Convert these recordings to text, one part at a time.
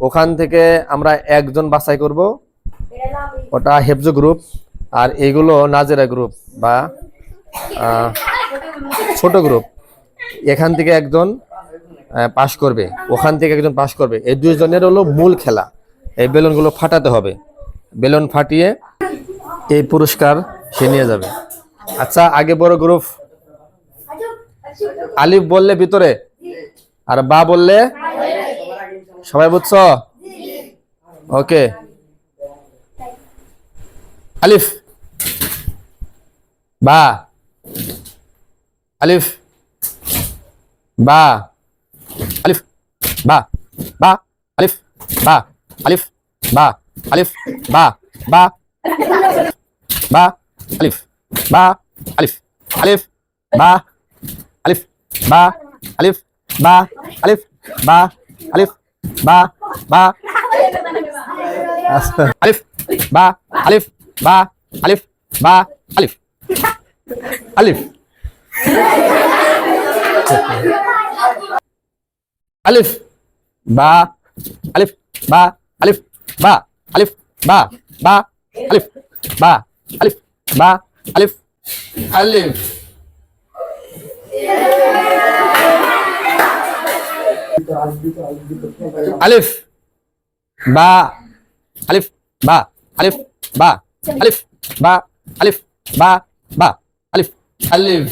ওখান থেকে আমরা একজন বাছাই করব। ওটা হেফজ গ্রুপ আর এইগুলো নাজেরা গ্রুপ বা ছোট গ্রুপ। এখান থেকে একজন পাশ করবে। ওখান থেকে একজন পাশ করবে। এই দুইজনের হলো মূল খেলা। এই বেলুনগুলো ফাটাতে হবে। বেলুন ফাটিয়ে এই পুরস্কার সে নিয়ে যাবে। আচ্ছা আগে বড় গ্রুপ। আলিফ বললে ভিতরে আর বা বললে সবাই বুঝছ ওকে আলিফ বা আলিফ বা আলিফ বা বা আলিফ বা আলিফ বা আলিফ বা বা বা আলিফ বা আলিফ আলিফ বা আলিফ বা আলিফ বা আলিফ বা আলিফ বা বা আচ্ছা, আলিফ বা আলিফ বা আলিফ বা আলিফ আলিফ আলিফ বা আলিফ বা আলিফ বা আলিফ বা বা আলিফ বা আলিফ বা আলিফ আলিফ আলিফ বা আলিফ বা আলিফ বা আলিফ বা আলিফ বা বা আলিফ আলিফ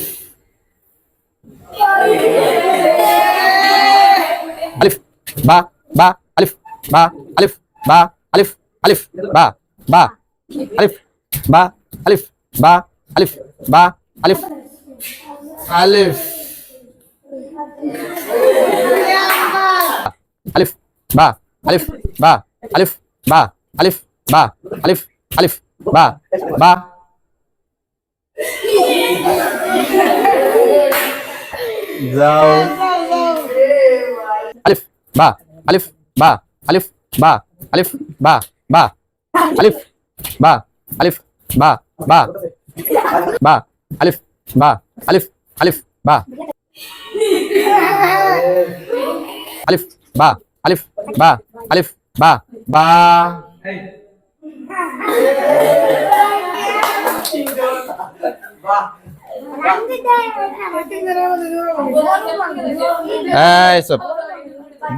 আলিফ বা বা আলিফ বা আলিফ বা আলিফ আলিফ বা বা আলিফ বা আলিফ বা আলিফ বা আলিফ আলিফ আলিফ বা আলিফ বা আলিফ বা আলিফ বা আলিফ আলিফ বা বা যাও আলিফ বা আলিফ বা আলিফ বা আলিফ বা বা আলিফ বা আলিফ বা বা বা আলিফ বা আলিফ আলিফ বা আলিফ বা আলিফ বা আলিফ বা বা এই সব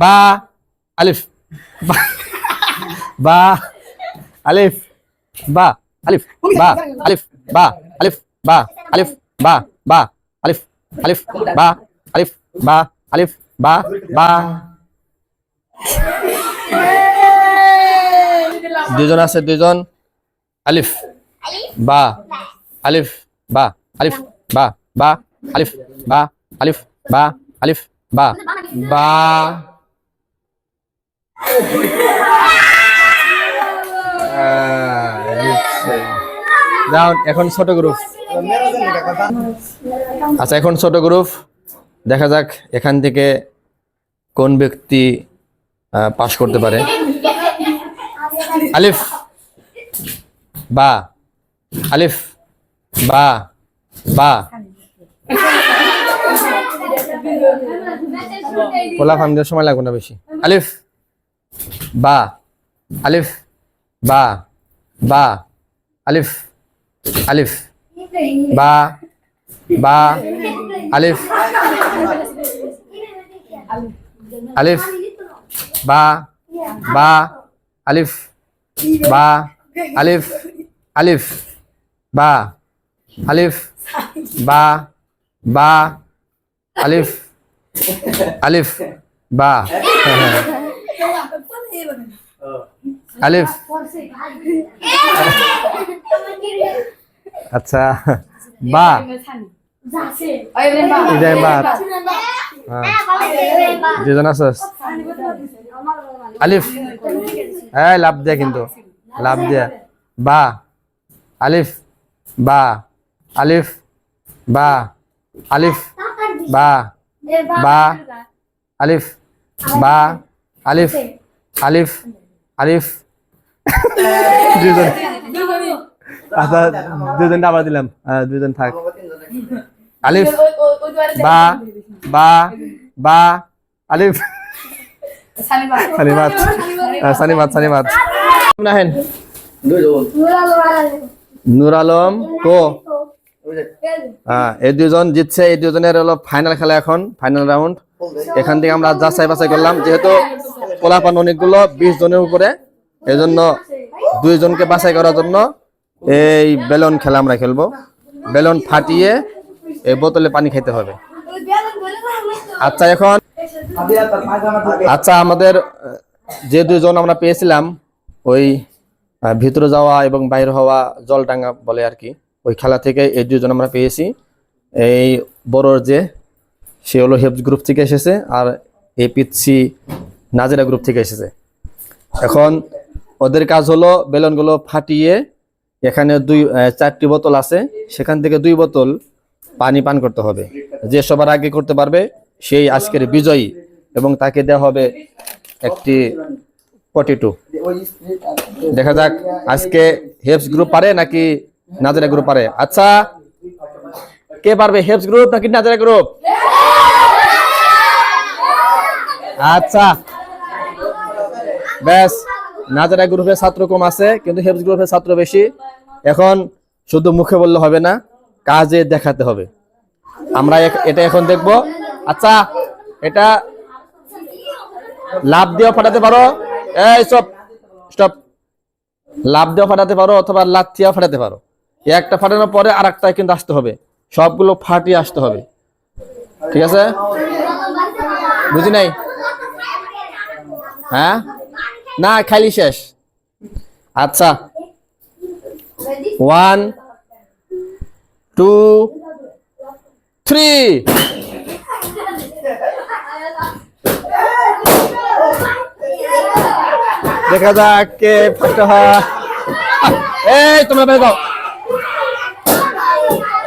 বা আলিফ বা বা আলিফ বা আলিফ বা আলিফ বা আলিফ বা আলিফ বা বা আলিফ আলিফ বা আলিফ বা আলিফ বা বা দুজন আছে, দুজন। আলিফ, বা। আলিফ বা। আলিফ, বা বা। আলিফ বা। আলিফ বা। আলিফ, বা। বা। এখন ছোট গ্রুপ আচ্ছা এখন ছোট গ্রুপ দেখা যাক এখান থেকে কোন ব্যক্তি পাশ করতে পারে। আলিফ, বা আলিফ, বা বা। পোলা দেওয়ার সময় লাগবে না বেশি। আলিফ, বা আলিফ, বা বা, আলিফ আলিফ, বা বা, আলিফ আলিফ বা বা আলিফ বা আলিফ আলিফ বা আলিফ বা বা আলিফ আলিফ বা আলিফ। আচ্ছা বা। ইব্রাহিম বা। হ্যাঁ। দুজন আছস। আলিফ। হ্যাঁ লাভ দিয়া কিন্তু। লাভ দিয়া। বা। আলিফ। বা। আলিফ। বা। আলিফ। বা। বা। আলিফ। বা। আলিফ। আলিফ। আলিফ। দুজন। আচ্ছা দুজন আবার দিলাম। দুজন থাক। আলিফ। বা। বা। বা। আলিফ। সানিবা সানিমাত আহ, সানিমাত সানিমাত নাহেন নুর আলম কো? হ্যাঁ এই দুজন জিতছে এই দুজনের হলো ফাইনাল খেলা এখন ফাইনাল রাউন্ড এখান থেকে আমরা যাচাই বাছাই করলাম যেহেতু পোলাপান অনেকগুলো বিশ জনের উপরে। এই জন্য দুইজনকে বাছাই করার জন্য এই বেলুন খেলা আমরা খেলব। বেলুন ফাটিয়ে এই বোতলে পানি খেতে হবে। আচ্ছা এখন আচ্ছা আমাদের যে দুজন আমরা পেয়েছিলাম, ওই ভিতরে যাওয়া এবং বাইরে হওয়া জলডাঙ্গা বলে আর কি, ওই খেলা থেকে এই দুজন আমরা পেয়েছি। এই বড়র যে, সে হলো হেপস গ্রুপ থেকে এসেছে আর এই পিচ্ছি নাজেরা গ্রুপ থেকে এসেছে। এখন ওদের কাজ হলো বেলুনগুলো ফাটিয়ে এখানে দুই চারটি বোতল আছে, সেখান থেকে দুই বোতল পানি পান করতে হবে। যে সবার আগে করতে পারবে সেই আজকের বিজয়ী এবং তাকে দেওয়া হবে একটি পটেটো দেখা যাক আজকে হেপস গ্রুপ পারে নাকি নাজারা গ্রুপ পারে। আচ্ছা কে পারবে হেপস গ্রুপ নাকি নাজারা গ্রুপ আচ্ছা ব্যাস নাজারা গ্রুপের ছাত্র কম আছে, কিন্তু হেপস গ্রুপের ছাত্র বেশি। এখন শুধু মুখে বললে হবে না, কাজে দেখাতে হবে। আমরা এটা এখন দেখব। আচ্ছা এটা লাভ দিয়েও ফাটাতে পারো। এই সব স্টপ লাভ দিয়েও ফাটাতে পারো অথবা লাথিয়াও ফাটাতে পারো। একটা ফাটানোর পরে আর একটা কিন্তু আসতে হবে। সবগুলো ফাটিয়ে আসতে হবে। ঠিক আছে? বুঝি নাই? হ্যাঁ? না, খালি শেষ। আচ্ছা। ওয়ান টু থ্রি দেখা যাক কে ফার্স্ট হয় এই তোমরা বের দাও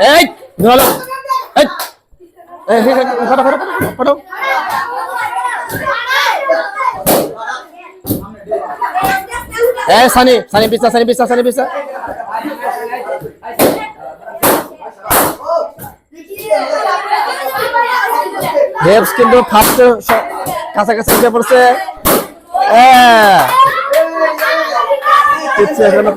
এই ধরো এই এই এই, এই, ফটো ফটো ফটো এই সানি সানি পিছা সানি পিছা সানি পিছা হেপস কিন্তু ফার্স্ট কাছাকাছি গিয়ে পড়ছে। কিচ্ছু এখানে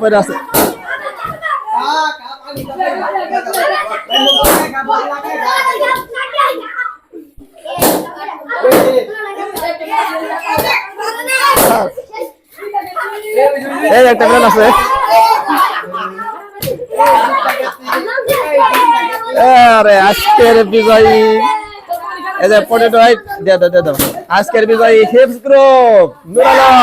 এই একটা বেলুন আছে। আরে আজকের বিজয়ী। এই যে পটেটো দিয়ে দাও দিয়ে দাও। আজকের বিজয়ী হিপস গ্রুপ নুরালম